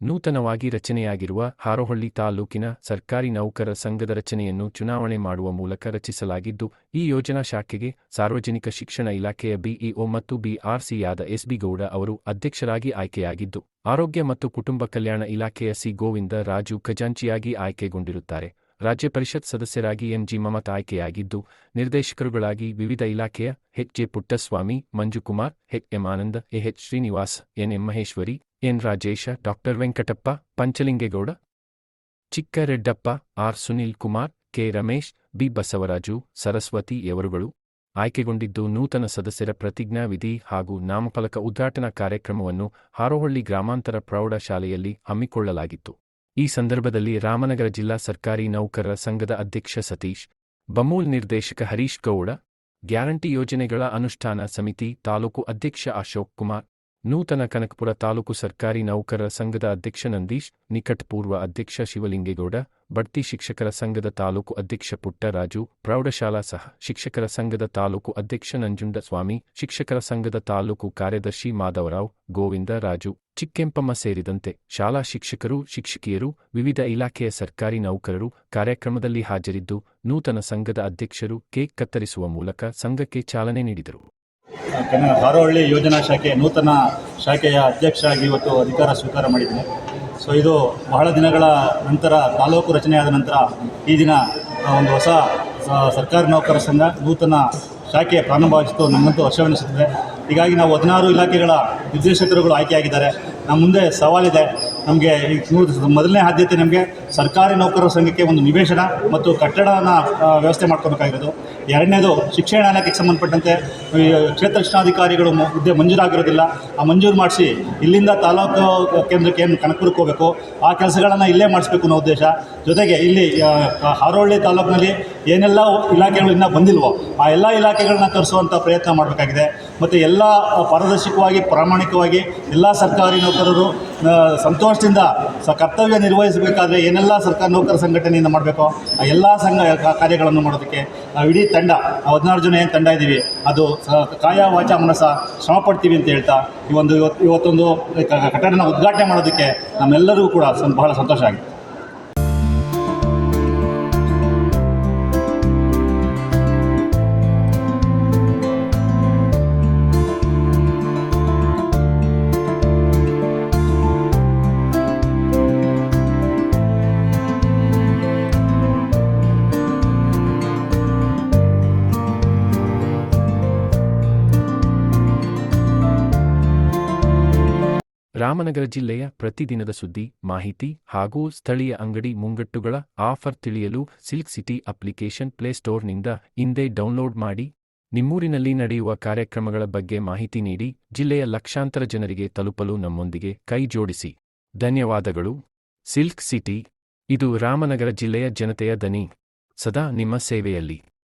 ನೂತನವಾಗಿ ರಚನೆಯಾಗಿರುವ ಹಾರೋಹಳ್ಳಿ ತಾಲೂಕಿನ ಸರ್ಕಾರಿ ನೌಕರರ ಸಂಘದ ರಚನೆಯನ್ನು ಚುನಾವಣೆ ಮಾಡುವ ಮೂಲಕ ರಚಿಸಲಾಗಿದ್ದು, ಈ ಯೋಜನಾ ಶಾಖೆಗೆ ಸಾರ್ವಜನಿಕ ಶಿಕ್ಷಣ ಇಲಾಖೆಯ ಬಿಇಒ ಮತ್ತು ಬಿಆರ್ಸಿಯಾದ ಎಸ್ಬಿಗೌಡ ಅವರು ಅಧ್ಯಕ್ಷರಾಗಿ ಆಯ್ಕೆಯಾಗಿದ್ದು, ಆರೋಗ್ಯ ಮತ್ತು ಕುಟುಂಬ ಕಲ್ಯಾಣ ಇಲಾಖೆಯ ಸಿ ಗೋವಿಂದ ರಾಜು ಖಜಾಂಚಿಯಾಗಿ ಆಯ್ಕೆಗೊಂಡಿರುತ್ತಾರೆ. ರಾಜ್ಯ ಪರಿಷತ್ ಸದಸ್ಯರಾಗಿ ಎಂಜಿ ಮಮತಾ ಆಯ್ಕೆಯಾಗಿದ್ದು, ನಿರ್ದೇಶಕರುಗಳಾಗಿ ವಿವಿಧ ಇಲಾಖೆಯ H J Puttaswamy, Manjukumar, H M Ananda A H Srinivas, N M Maheshwari N Rajesha, doctor Venkatappa, Panchalingegowda, Chikkareddappa, R Sunil Kumar, K Ramesh, B Basavaraju, Saraswathi ಯವರುಗಳು. ಆಯ್ಕೆಗೊಂಡಿದ್ದು ನೂತನ ಸದಸ್ಯರ ಪ್ರತಿಜ್ಞಾ ವಿಧಿ ಹಾಗೂ ನಾಮಫಲಕ ಉದ್ಘಾಟನಾ ಕಾರ್ಯಕ್ರಮವನ್ನು ಹಾರೋಹಳ್ಳಿ ಗ್ರಾಮಾಂತರ ಪ್ರೌಢಶಾಲೆಯಲ್ಲಿ ಹಮ್ಮಿಕೊಳ್ಳಲಾಗಿತ್ತು. ಈ ಸಂದರ್ಭದಲ್ಲಿ ರಾಮನಗರ ಜಿಲ್ಲಾ ಸರ್ಕಾರಿ ನೌಕರರ ಸಂಘದ ಅಧ್ಯಕ್ಷ ಸತೀಶ್, ಬಮೂಲ್ ನಿರ್ದೇಶಕ ಹರೀಶ್ ಗೌಡ, ಗ್ಯಾರಂಟಿ ಯೋಜನೆಗಳ ಅನುಷ್ಠಾನ ಸಮಿತಿ ತಾಲೂಕು ಅಧ್ಯಕ್ಷ ಅಶೋಕ್ ಕುಮಾರ್ ನೂತನ ಕನಕಪುರ ತಾಲೂಕು ಸರ್ಕಾರಿ ನೌಕರರ ಸಂಘದ ಅಧ್ಯಕ್ಷ ನಂದೀಶ್, ನಿಕಟ್ಪೂರ್ವ ಅಧ್ಯಕ್ಷ ಶಿವಲಿಂಗೇಗೌಡ, ಬಡ್ತಿ ಶಿಕ್ಷಕರ ಸಂಘದ ತಾಲೂಕು ಅಧ್ಯಕ್ಷ ಪುಟ್ಟರಾಜು, ಪ್ರೌಢಶಾಲಾ ಸಹ ಶಿಕ್ಷಕರ ಸಂಘದ ತಾಲೂಕು ಅಧ್ಯಕ್ಷ ನಂಜುಂಡಸ್ವಾಮಿ, ಶಿಕ್ಷಕರ ಸಂಘದ ತಾಲೂಕು ಕಾರ್ಯದರ್ಶಿ ಮಾಧವರಾವ್, ಗೋವಿಂದ ರಾಜು, ಚಿಕ್ಕೆಂಪಮ್ಮ ಸೇರಿದಂತೆ ಶಾಲಾ ಶಿಕ್ಷಕರು, ಶಿಕ್ಷಕಿಯರು, ವಿವಿಧ ಇಲಾಖೆಯ ಸರ್ಕಾರಿ ನೌಕರರು ಕಾರ್ಯಕ್ರಮದಲ್ಲಿ ಹಾಜರಿದ್ದು, ನೂತನ ಸಂಘದ ಅಧ್ಯಕ್ಷರು ಕೇಕ್ ಕತ್ತರಿಸುವ ಮೂಲಕ ಸಂಘಕ್ಕೆ ಚಾಲನೆ ನೀಡಿದರು. ಕನ್ನ ಹಾರೋಹಳ್ಳಿ ಯೋಜನಾ ಶಾಖೆ ನೂತನ ಶಾಖೆಯ ಅಧ್ಯಕ್ಷರಾಗಿ ಇವತ್ತು ಅಧಿಕಾರ ಸ್ವೀಕಾರ ಮಾಡಿದ್ದೀನಿ. ಸೊ ಇದು ಬಹಳ ದಿನಗಳ ನಂತರ, ತಾಲೂಕು ರಚನೆಯಾದ ನಂತರ ಈ ದಿನ ಒಂದು ಹೊಸ ಸರ್ಕಾರಿ ನೌಕರ ಸಂಘ ನೂತನ ಶಾಖೆ ಪ್ರಾರಂಭವಾಗಿತ್ತು. ನಮ್ಮಂತೂ ವರ್ಷವೆನಿಸುತ್ತದೆ ಹೀಗಾಗಿ ನಾವು ಹದಿನಾರು ಇಲಾಖೆಗಳ ನಿರ್ದೇಶಕರುಗಳು ಆಯ್ಕೆಯಾಗಿದ್ದಾರೆ. ನಮ್ಮ ಮುಂದೆ ಸವಾಲಿದೆ. ನಮಗೆ ಮೊದಲನೇ ಆದ್ಯತೆ ನಮಗೆ ಸರ್ಕಾರಿ ನೌಕರರ ಸಂಘಕ್ಕೆ ಒಂದು ನಿವೇಶನ ಮತ್ತು ಕಟ್ಟಡನ ವ್ಯವಸ್ಥೆ ಮಾಡ್ಕೋಬೇಕಾಗಿರೋದು. ಎರಡನೇದು ಶಿಕ್ಷಣ ಇಲಾಖೆಗೆ ಸಂಬಂಧಪಟ್ಟಂತೆ ಕ್ಷೇತ್ರ ಶಿಕ್ಷಣಾಧಿಕಾರಿಗಳು ಹುದ್ದೆ ಮಂಜೂರಾಗಿರೋದಿಲ್ಲ. ಆ ಮಂಜೂರು ಮಾಡಿಸಿ ಇಲ್ಲಿಂದ ತಾಲೂಕು ಕೇಂದ್ರಕ್ಕೆ ಏನು ಕನಕಪುರಕ್ಕೆ ಹೋಗಬೇಕು. ಆ ಕೆಲಸಗಳನ್ನು ಇಲ್ಲೇ ಮಾಡಿಸ್ಬೇಕು ಅನ್ನೋ ಉದ್ದೇಶ. ಜೊತೆಗೆ ಇಲ್ಲಿ ಹಾರೋಳ್ಳಿ ಹಾರೋಹಳ್ಳಿ ತಾಲೂಕಿನಲ್ಲಿ ಏನೆಲ್ಲ ಇಲಾಖೆಗಳು ಇನ್ನೂ ಬಂದಿಲ್ವೋ, ಆ ಎಲ್ಲ ಇಲಾಖೆಗಳನ್ನ ತರಿಸುವಂಥ ಪ್ರಯತ್ನ ಮಾಡಬೇಕಾಗಿದೆ. ಮತ್ತು ಎಲ್ಲ ಪಾರದರ್ಶಕವಾಗಿ, ಪ್ರಾಮಾಣಿಕವಾಗಿ ಎಲ್ಲ ಸರ್ಕಾರಿ ನೌಕರರು ಸಂತೋಷದಿಂದ ಸ, ಕರ್ತವ್ಯ ನಿರ್ವಹಿಸಬೇಕಾದ್ರೆ ಏನೆಲ್ಲ ಸರ್ಕಾರಿ ನೌಕರ ಸಂಘಟನೆಯಿಂದ ಮಾಡಬೇಕು, ಆ ಎಲ್ಲ ಸಂಘ ಕಾರ್ಯಗಳನ್ನು ಮಾಡೋದಕ್ಕೆ ನಾವು ಇಡೀ ತಂಡ ಹದಿನಾರು ಜನ ಏನು ತಂಡ ಇದ್ದೀವಿ, ಅದು ಕಾಯ ವಾಚ ಮನಸ ಶ್ರಮ ಪಡ್ತೀವಿ ಅಂತ ಹೇಳ್ತಾ, ಈ ಒಂದು ಇವತ್ತು ಇವತ್ತೊಂದು ಕಟ್ಟಡನ ಉದ್ಘಾಟನೆ ಮಾಡೋದಕ್ಕೆ ನಮ್ಮೆಲ್ಲರಿಗೂ ಕೂಡ ಬಹಳ ಸಂತೋಷ ಆಗಿದೆ. ರಾಮನಗರ ಜಿಲ್ಲೆಯ ಪ್ರತಿದಿನದ ಸುದ್ದಿ, ಮಾಹಿತಿ ಹಾಗೂ ಸ್ಥಳೀಯ ಅಂಗಡಿ ಮುಂಗಟ್ಟುಗಳ ಆಫರ್ ತಿಳಿಯಲು ಸಿಲ್ಕ್ ಸಿಟಿ ಅಪ್ಲಿಕೇಶನ್ ಪ್ಲೇಸ್ಟೋರ್ನಿಂದ ಇಂದೇ ಡೌನ್ಲೋಡ್ ಮಾಡಿ. ನಿಮ್ಮೂರಿನಲ್ಲಿ ನಡೆಯುವ ಕಾರ್ಯಕ್ರಮಗಳ ಬಗ್ಗೆ ಮಾಹಿತಿ ನೀಡಿ, ಜಿಲ್ಲೆಯ ಲಕ್ಷಾಂತರ ಜನರಿಗೆ ತಲುಪಲು ನಮ್ಮೊಂದಿಗೆ ಕೈ ಜೋಡಿಸಿ. ಧನ್ಯವಾದಗಳು. ಸಿಲ್ಕ್ ಸಿಟಿ, ಇದು ರಾಮನಗರ ಜಿಲ್ಲೆಯ ಜನತೆಯ ದನಿ. ಸದಾ ನಿಮ್ಮ ಸೇವೆಯಲ್ಲಿ.